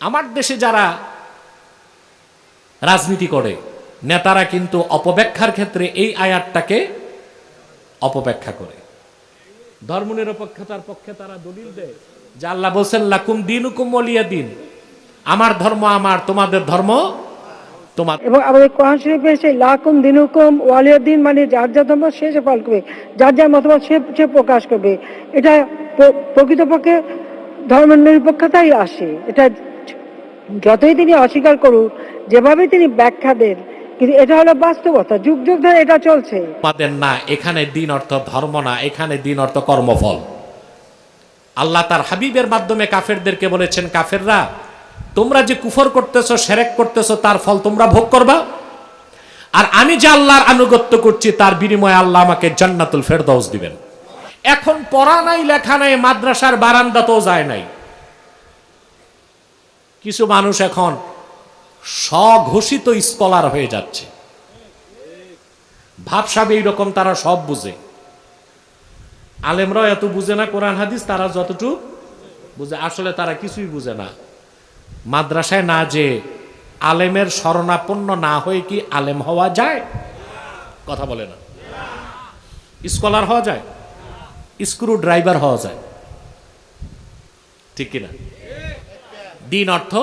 আমার দেশে যারা রাজনীতি করে, নেতারা কিন্তু অপব্যাখ্যার ক্ষেত্রে এই আয়াতটাকে অপব্যাখ্যা করে। ধর্মনিরপেক্ষতার পক্ষে তারা দলিল দেয় যে আল্লাহ বলছেন, লাকুম দিন হুকুম অলিয়া দিন। আমার ধর্ম আমার, তোমাদের ধর্ম তোমার। এবং লাকুম দিনুকুম ওয়ালিয়া দিন মানে যার ধর্ম যার যার সে সে প্রকাশ করবে। এটা প্রকৃতপক্ষে ধর্মের নিরপেক্ষতাই আসে। এটা যতই তিনি অস্বীকার করুন যেভাবে তিনি ব্যাখ্যা দেন, কিন্তু এটা হলো বাস্তবতা। যুগ যুগ ধরে এটা চলছে। তোমাদের না, এখানে দিন অর্থ ধর্ম না, এখানে দিন অর্থ কর্মফল। আল্লাহ তার হাবিবের মাধ্যমে কাফেরদেরকে বলেছেন, কাফেররা, তোমরা যে কুফর করতেছো, সেরেক করতেছো, তার ফল তোমরা ভোগ করবা। আর আমি যে আল্লাহর আনুগত্য করছি, তার বিনিময়ে আল্লাহ আমাকে জান্নাতুল ফেরদৌস দিবেন। এখন পড়া নাই, লেখা নাই, মাদ্রাসার বারান্দাতেও যায় নাই। কিছু মানুষ এখন স্বঘোষিত স্কলার হয়ে যাচ্ছে। ভাবসাবে এইরকম তারা সব বুঝে। আলেমরাও এত বুঝে না, কোরআন, হাদিস তারা যতটুকু বুঝে। আসলে তারা কিছুই বুঝে না। মাদ্রাসায় না যে আলেমের শরণাপন্ন না হয়ে কি আলেম হওয়া যায়? কথা বলে না। স্কলার হওয়া যায়? স্ক্রু ড্রাইভার হওয়া যায়। ঠিক কিনা? দিন অর্থ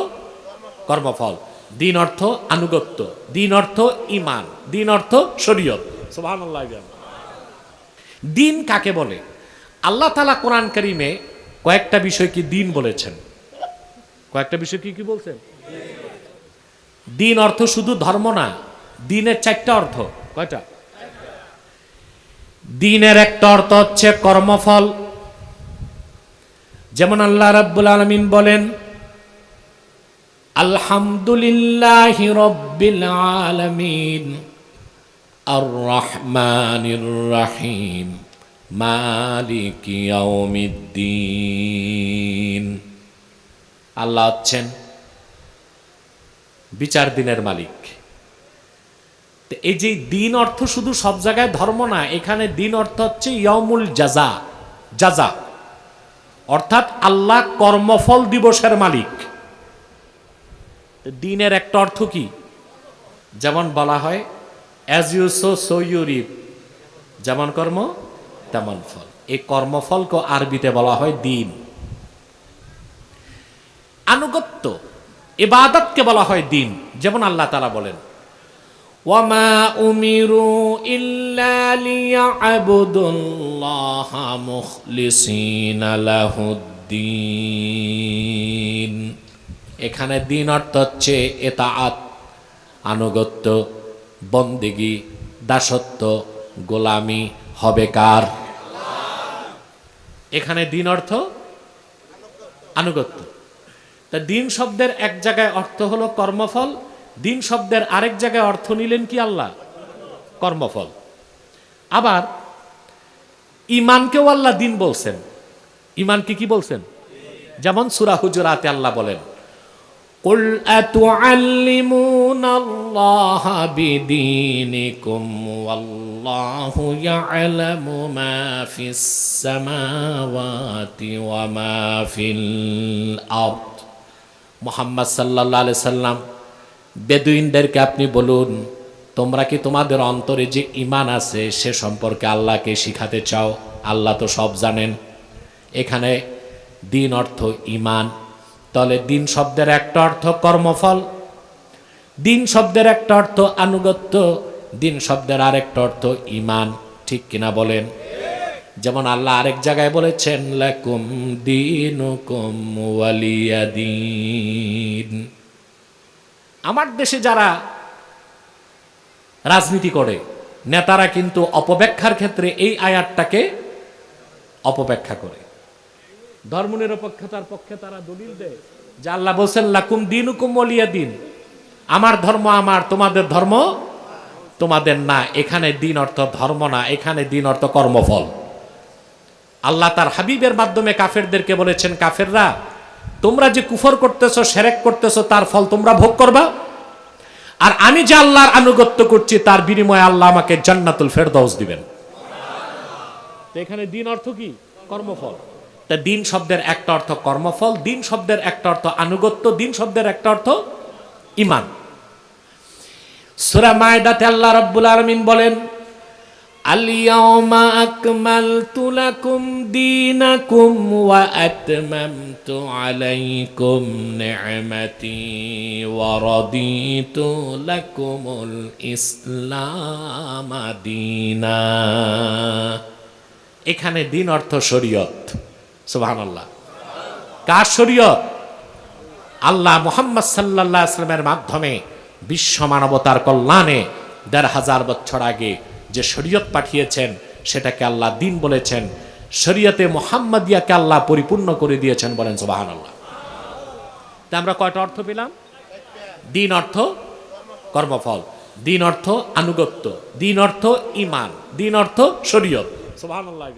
কর্মফল, দিন অর্থ আনুগত্য, দিন অর্থ ইমান দিন অর্থ শরীয়ত। সুবহানাল্লাহ দিন কাকে বলে? আল্লাহ তালা কোরআন করিমে কয়েকটা বিষয় কি দিন বলেছেন? কয়েকটা বিষয় কি কি বলছেন? দিন অর্থ শুধু ধর্ম না, দিনের চারটা অর্থ। কয়টা? দিনের একটা অর্থ হচ্ছে কর্মফল। যেমন আল্লাহ রাব্বুল আলমিন বলেন আলহামদুলিল্লাহ রব্বিল আলামিন। আর রহমানির রহিম। মালিক আল্লাহ হচ্ছেন বিচার দিনের মালিক। এই যে দিন অর্থ শুধু সব জায়গায় ধর্ম না, এখানে দিন অর্থ হচ্ছে ইয়মুল জাজা জাজা। অর্থাৎ আল্লাহ কর্মফল দিবসের মালিক। দিনের একটা অর্থ কি? যেমন বলা হয় as you sow so you reap যেমন কর্ম, তেমন ফল। এই কর্মফলকে আরবিতে বলা হয় দিন। আনুগত্য এবাদতকে বলা হয় দিন। যেমন আল্লাহ তালা বলেন, ওয়ামা উমিরু ইল্লা লিয়াবুদুল্লাহ মুখলিসিনা লাহুদ্দিন এখানে দিন অর্থ হচ্ছে এতাআত, আনুগত্য, বন্দেগি, দাসত্ব, গোলামি, হবে কার? এখানে দিন অর্থ আনুগত্য। তা দিন শব্দের এক জায়গায় অর্থ হলো কর্মফল, দিন শব্দের আরেক জায়গায় অর্থ নিলেন কি আল্লাহ? কর্মফল। আবার ইমানকেও আল্লাহ দিন বলছেন। ইমানকে কি বলছেন? যেমন সুরা হুজুরাতে আল্লাহ বলেন قل أتعلمون الله بدينكم والله يعلم ما في السماوات وما في الأرض মোহাম্মদ সাল্লাহ আলি সাল্লাম বেদুইনদেরকে আপনি বলুন তোমরা কি তোমাদের অন্তরে যে ইমান আছে সে সম্পর্কে আল্লাহকে শিখাতে চাও আল্লাহ তো সব জানেন এখানে দিন অর্থ ইমান তাহলে দিন শব্দের একটা অর্থ কর্মফল, দিন শব্দের একটা অর্থ আনুগত্য, দিন শব্দের আরেকটা অর্থ ইমান ঠিক কিনা বলেন? যেমন আল্লাহ আরেক জায়গায় বলেছেন, লাকুম ওয়ালিয়াদিন আমার দেশে যারা রাজনীতি করে, নেতারা কিন্তু অপব্যাখ্যার ক্ষেত্রে এই আয়াতটাকে অপব্যাখ্যা করে। ধর্মনিরপেক্ষতার পক্ষে তারা দলিল দেয় যে আল্লাহ বলছেন, লাকুম দিন হুকুম দিন। আমার ধর্ম আমার, তোমাদের ধর্ম তোমাদের না। এখানে দিন অর্থ ধর্ম না, এখানে দিন অর্থ কর্মফল। আল্লাহ তার হাবিবের মাধ্যমে কাফেরদেরকে বলেছেন, কাফেররা, তোমরা যে কুফর করতেছো, সেরেক করতেছো, তার ফল তোমরা ভোগ করবা। আর আমি যে আল্লাহর আনুগত্য করছি, তার বিনিময়ে আল্লাহ আমাকে জান্নাতুল ফেরদৌস দিবেন। এখানে দিন অর্থ কি? কর্মফল। তা দিন শব্দের একটা অর্থ কর্মফল, দিন শব্দের একটা অর্থ আনুগত্য, দিন শব্দের একটা অর্থ ইমান। সুরা মায়দাতে আল্লাহ রব্বুল আলমিন বলেন এখানে দিন অর্থ শরীয়ত। সুবহানাল্লাহ। কার শরীয়ত? আল্লাহ মোহাম্মদ সাল্লাহ আসলামের মাধ্যমে বিশ্ব মানবতার কল্যাণে দেড় হাজার বছর আগে যে শরীয়ত পাঠিয়েছেন, সেটাকে আল্লাহ দিন বলেছেন। শরীয়তে মোহাম্মদিয়াকে আল্লাহ পরিপূর্ণ করে দিয়েছেন বলেন সোবাহান আল্লাহ তা আমরা কয়টা অর্থ পেলাম? দিন অর্থ কর্মফল, দিন অর্থ আনুগত্য, দিন অর্থ ইমান দিন অর্থ শরীয়ত। সোবাহান আল্লাহ